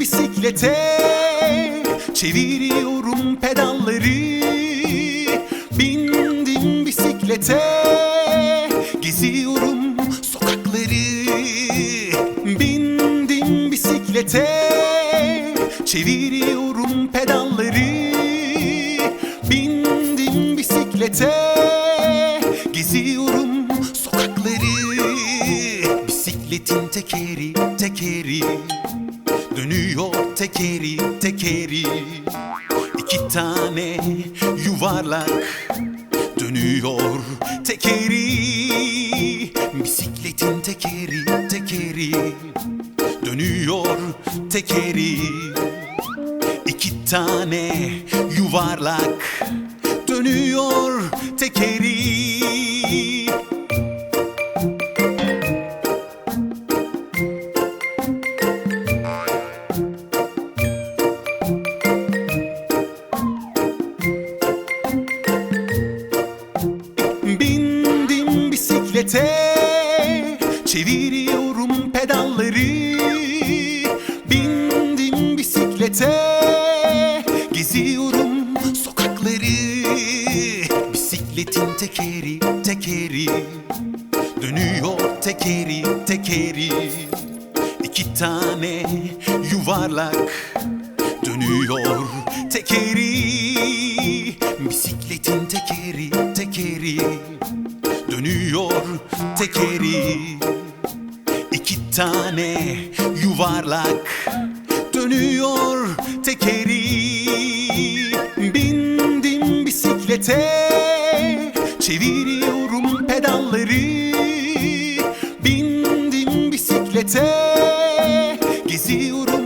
bisiklete Çeviriyorum pedalları. Bindim bisiklete Geziyorum sokakları. Bindim bisiklete Çeviriyorum pedalları. Bindim bisiklete Geziyorum sokakları Bisikletin tekeri tekeri. Dönüyor tekeri tekeri. İki tane yuvarlak Dönüyor tekeri. Bisikletin tekeri tekeri. Dönüyor tekeri. İki tane yuvarlak Dönüyor tekeri Bindim bisiklete Çeviriyorum pedalları. Bindim bisiklete Geziyorum sokakları. Bisikletin tekeri tekeri. Dönüyor tekeri tekeri. İki tane yuvarlak Dönüyor Bisikletin tekeri tekeri. Dönüyor tekeri. İki tane yuvarlak Dönüyor tekeri. Bindim bisiklete Çeviriyorum pedalları. Bindim bisiklete Geziyorum